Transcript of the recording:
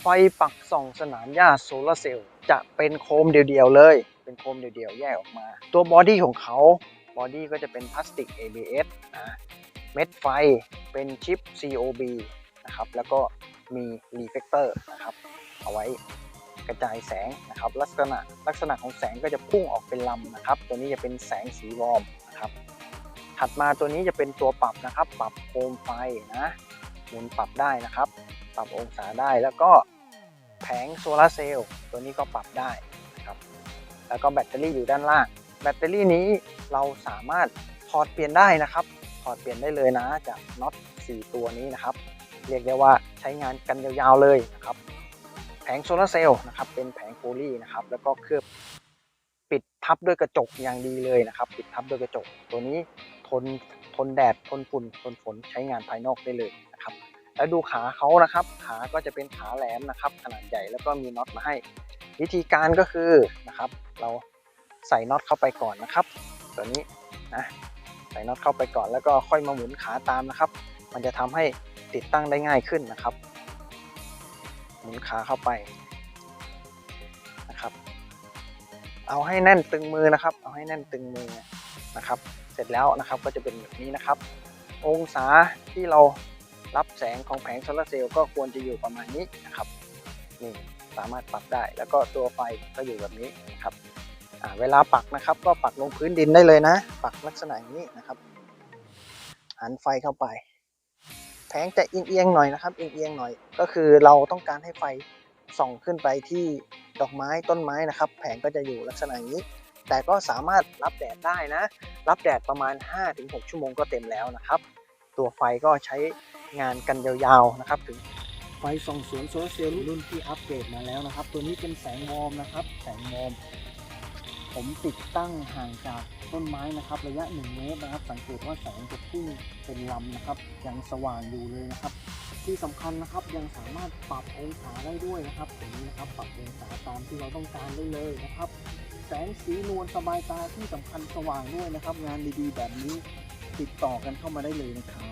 ไฟปักส่องสนามหญ้าโซลาร์เซลล์จะเป็นโคมเดียวๆเลย เป็นโคมเดียวๆ แยกออกมา ตัวบอดี้ของเขาบอดี้ก็จะเป็นพลาสติก ABS นะเม็ดไฟเป็นชิป COB นะครับ แล้วก็มีรีเฟกเตอร์นะครับ เอาไว้กระจายแสงนะครับ ลักษณะลักษณะของแสงก็จะพุ่งออกเป็นลำนะครับ ตัวนี้จะเป็นแสงสีวอร์มนะครับ ถัดมาตัวนี้จะเป็นตัวปรับนะครับ ปรับโคมไฟนะ หมุนปรับได้นะครับ ปรับองศาได้แล้วก็แผงโซลาร์เซลล์ตัวนี้ก็ปรับได้นะครับ แล้วก็แบตเตอรี่อยู่ด้านล่าง แบตเตอรี่นี้เราสามารถถอดเปลี่ยนได้นะครับ ถอดเปลี่ยนได้เลยนะจากน็อต4ตัวนี้นะครับ เรียกได้ว่าใช้งานกันยาวๆเลยนะครับ แผงโซลาร์เซลล์นะครับ เป็นแผงโพลีนะครับ แล้วก็เคลือบปิดทับด้วยกระจกอย่างดีเลยนะครับ ปิดทับด้วยกระจก ตัวนี้ ทนทนแดดทนฝุ่นทนฝนใช้งานภายนอกได้เลยนะครับ แล้วดูขาเขานะครับ ขาก็จะเป็นขาแหลมนะครับ ขนาดใหญ่แล้วก็มีน็อตมาให้ วิธีการก็คือนะครับ เราใส่น็อตเข้าไปก่อนนะครับ ตัวนี้นะใส่น็อตเข้าไปก่อนแล้วก็ค่อยมาหมุนขาตามนะครับ มันจะทำให้ติดตั้งได้ง่ายขึ้นนะครับ หมุนขาเข้าไปนะครับ เอาให้แน่นตึงมือนะครับ เอาให้แน่นตึงมือนะครับเสร็จแล้วนะครับก็จะเป็นแบบนี้นะครับ องศาที่เรารับแสงของแผงโซลาร์เซลล์ก็ควรจะอยู่ประมาณนี้นะครับนี่สามารถปรับได้แล้วก็ตัวไฟก็อยู่แบบนี้นะครับเวลาปักนะครับ ก็ปักลงพื้นดินได้เลยนะ ปักลักษณะอย่างนี้นะครับ หันไฟเข้าไป แผงจะเอียงๆหน่อยนะครับเอียงๆหน่อย ก็คือเราต้องการให้ไฟส่องขึ้นไปที่ดอกไม้ต้นไม้นะครับ แผงก็จะอยู่ลักษณะอย่างนี้ แต่ก็สามารถรับแดดได้นะ รับแดดประมาณ 5-6 ชั่วโมงก็เต็มแล้วนะครับ ตัวไฟก็ใช้งานกันยาวๆนะครับ ถึงไฟส่องสวนโซลาร์เซลล์รุ่นที่อัปเกรดมาแล้วนะครับ ตัวนี้เป็นแสงวอร์มนะครับ แสงวอร์มผมติดตั้งห่างจากต้นไม้นะครับ ระยะ 1 เมตรนะครับ สังเกตว่าแสงจะพุ่งเป็นลำนะครับ ยังสว่างอยู่เลยนะครับ ที่สำคัญนะครับยังสามารถปรับองศาได้ด้วยนะครับตรงนี้นะครับ ปรับองศาตามที่เราต้องการได้เลยนะครับ แสงสีนวลสบายตาที่สำคัญสว่างด้วยนะครับ งานดีๆแบบนี้ติดต่อกันเข้ามาได้เลยนะครับ